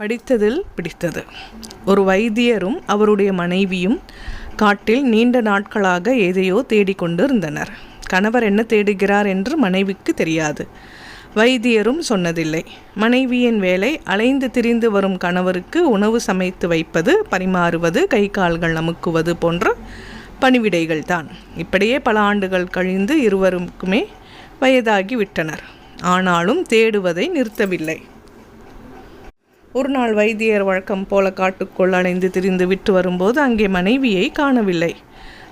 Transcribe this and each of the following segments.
படித்ததில் பிடித்தது. ஒரு வைத்தியரும் அவருடைய மனைவியும் காட்டில் நீண்ட நாட்களாக எதையோ தேடிக்கொண்டு இருந்தனர் கணவர் என்ன தேடுகிறார் என்று மனைவிக்கு தெரியாது. வைத்தியரும் சொன்னதில்லை. மனைவியின் வேலை அலைந்து திரிந்து வரும் கணவருக்கு உணவு சமைத்து வைப்பது பரிமாறுவது கை கால்கள் அமுக்குவது போன்ற பணிவிடைகள் தான் இப்படியே பல ஆண்டுகள் கழிந்து இருவருக்குமே வயதாகி விட்டனர். ஆனாலும் தேடுவதை நிறுத்தவில்லை. ஒரு நாள் வைத்தியர் வழக்கம் போல காட்டுக்குள் அணைந்து திரிந்து விட்டு வரும்போது அங்கே மனைவியை காணவில்லை.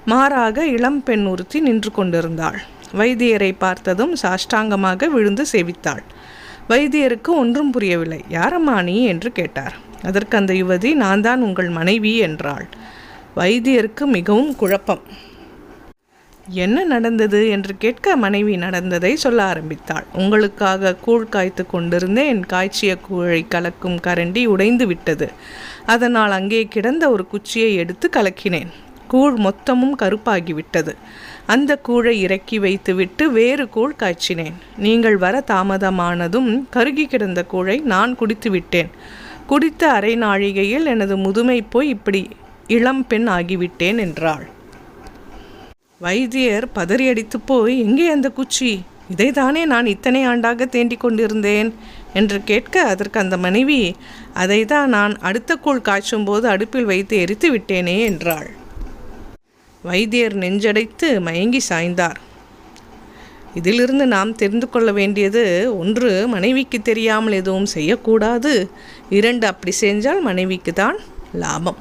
மாறாக இளம் பெண் ஒருத்தி நின்று கொண்டிருந்தாள். வைத்தியரை பார்த்ததும் சாஷ்டாங்கமாக விழுந்து சேவித்தாள். வைத்தியருக்கு ஒன்றும் புரியவில்லை. யாரம்மா நீ? என்று கேட்டார். அதற்கு அந்த யுவதி நான் தான் உங்கள் மனைவி என்றாள். வைத்தியருக்கு மிகவும் குழப்பம். என்ன நடந்தது என்று கேட்க மனைவி நடந்ததை சொல்ல ஆரம்பித்தாள். உங்களுக்காக கூழ் காய்த்து கொண்டிருந்தேன். காய்ச்சிய கூழை கலக்கும் கரண்டி உடைந்து விட்டது. அதனால் அங்கே கிடந்த ஒரு குச்சியை எடுத்து கலக்கினேன். கூழ் மொத்தமும் கருப்பாகிவிட்டது. அந்த கூழை இறக்கி வைத்துவிட்டு வேறு கூழ் காய்ச்சினேன். நீங்கள் வர தாமதமானதும் கருகி கிடந்த கூழை நான் குடித்து விட்டேன் குடித்த அரை நாழிகையில் எனது முதுமை போய் இப்படி இளம் பெண் ஆகிவிட்டேன் என்றாள். வைத்தியர் பதறியடித்து போய் எங்கே அந்த குச்சி இதைதானே நான் இத்தனை ஆண்டாக தேண்டிக் கொண்டிருந்தேன்? என்று கேட்க அதற்கு அந்த மனைவி அதை தான் நான் அடுத்த கூழ் காய்ச்சும் போது அடுப்பில் வைத்து எரித்து விட்டேனே என்றாள். வைத்தியர் நெஞ்சடைத்து மயங்கி சாய்ந்தார். இதிலிருந்து நாம் தெரிந்து கொள்ள வேண்டியது ஒன்று மனைவிக்கு தெரியாமல் எதுவும் செய்யக்கூடாது. இரண்டு அப்படி செஞ்சால் மனைவிக்கு தான் லாபம்.